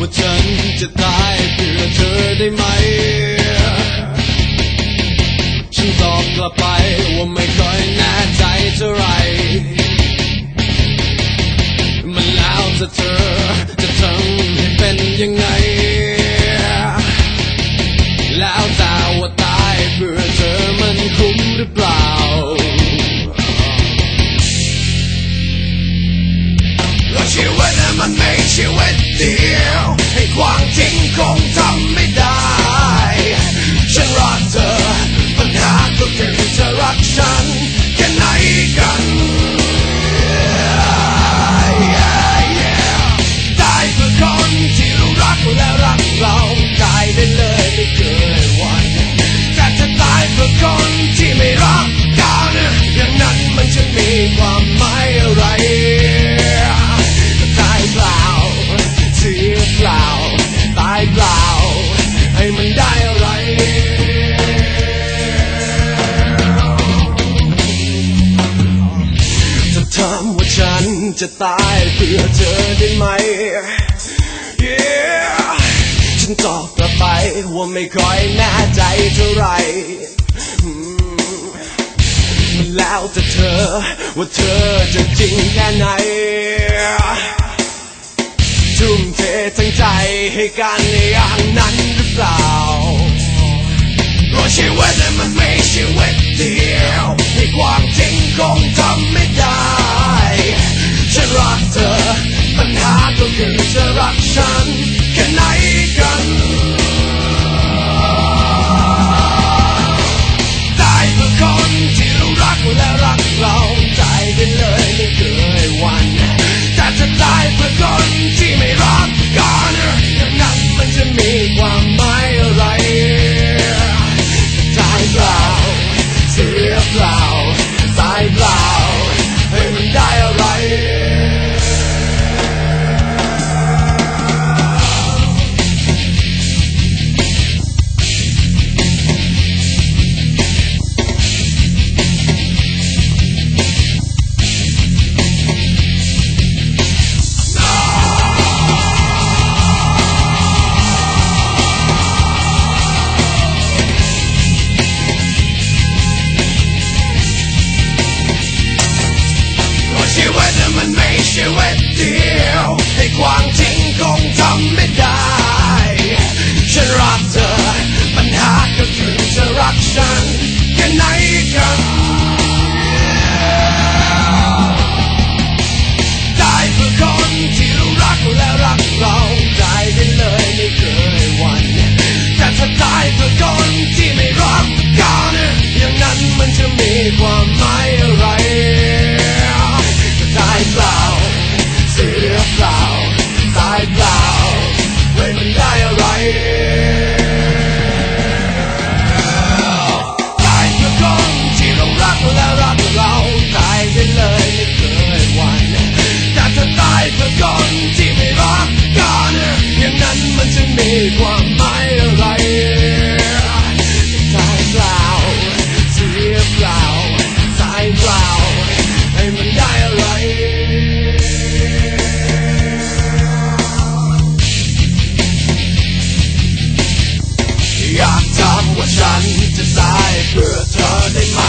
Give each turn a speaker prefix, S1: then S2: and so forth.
S1: ว่าฉันจะตายเพื่อเธอได้ไหม ฉันตอบกลับไปว่าไม่ค่อยแน่ใจเท่าไรมันแล้วจะเธอ
S2: จะตายเพื่อเธอได้ไหม Yeah ฉันตอบกลับไปว่าไม่ค่อยแน่ใจเท่าไหร่อืมมันแล้วแต่เธอว่าเธอจะจริงแค่ไหนทุ่มเททั้งใจให้กันอย่างนั้นหรือเปล่าเพราะชีวิตมันไม่ชีวิตเดียวให้ความจริงคงทำไม่ได้ มันไม่ชีวิตเดียว ให้ความจริงคงทำไม่ได้ ฉันรักเธอ ปัญหาก็คือเธอรักฉันแค่ไหนกัน คายเปล่าเสียเปล่าสายเปล่าให้มันได้อะไร อยากถาว่าฉันจะตายเพื่อเธอได้ไหม